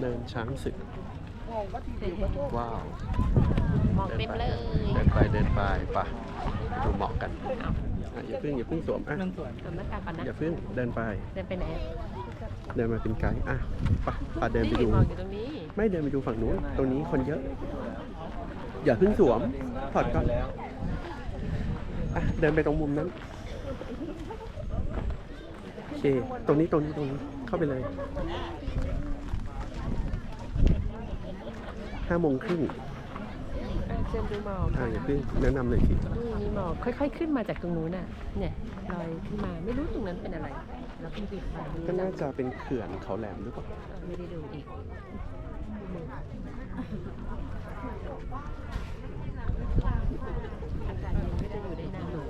เดินช้างศึก ว้าวมองเต็มเลยเดินไปเดินไปไปะดูหมอกกันอะอย่าเพิ่งอย่าเพิ่งสวมอะสวมหน้ากากก่อนนะ อย่าเพิ่งเดินไป เดินไปไหนเดินมาเป็นไกด์อะไปะปเดินไปดูมองอยู่ตรงนี้ไม่เดินไปดูฝั่งนู้นตรงนี้คนเยอะ อย่าเพิ่งสวมถอดก่อนอะเดินไปตรงมุมนั้นโอเคตรงนี้ตรงนี้ตรงนี้เข้าไปเลย ห้าโมงครึ่งเชิญดูหมอกอ่าอย่าเพิ่งแนะนำเลยสินี่มีหมอกค่อย ๆ ขึ้นมาจากตรงนู้นน่ะ เนี่ยลอยขึ้นมาไม่รู้ตรงนั้นเป็นอะไร แล้วเพิ่งติดไฟก็น่าจะเป็นเขื่อนเขาแหลมหรือเปล่าไม่ได้ดูอีก อากาศเย็นก็จะอยู่ได้นานหนู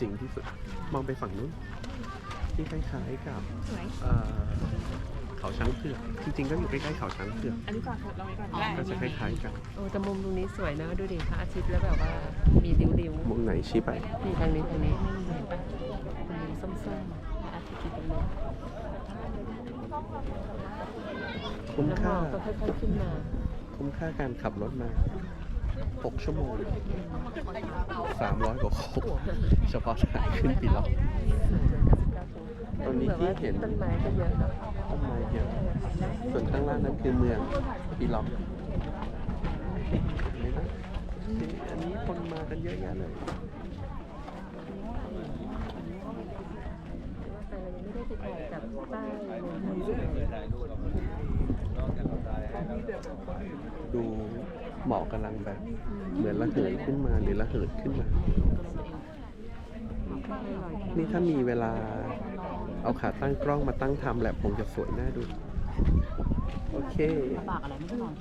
จริงที่สุด มองไปฝั่งนู้นที่คล้ายๆกับสวยเอ่อ เขาช้างเผือกจริง ๆ ก็อยู่ใกล้ๆเขาช้างเผือกอันนี้ก่อนเราไว้ก่อนก็จะคล้ายๆกันโอ้แต่มุมตรงนี้สวยนะดูดิพระอาทิตย์แล้วแบบว่ามีริ้วๆมุมไหนชี้ไปนี่ทางนี้ทางนี้เห็นปะตรงนี้ส้มๆพระอาทิตย์อยู่ตรงนี้คุ้มแล้วหมค่าอกก็ค่อยๆขึ้นมาคุ้มค่าการขับรถมา 6 ชั่วโมง 300 กว่าโคกเฉพาะทางขึ้นปีล็อก ตรงนี้ที่เห็นต้นไม้ก็เยอะเนอะต้นไม้เยอะส่วนข้างล่างนั้นคือเมืองปีล็อกเห็นไหมนะอันนี้คนมากันเยอะแยะเลยแต่เรายังไม่ได้ไปถ่ายจากป้ายเลยดูหมอกกำลังแบบ เหมือนระเหยขึ้นมาหรือระเหิดขึ้นมา นี่ถ้ามีเวลา เอาขาตั้งกล้องมาตั้งทำแลบคงจะสวยน่าดู โอเค ลำบากอะไรไม่ต้องนอน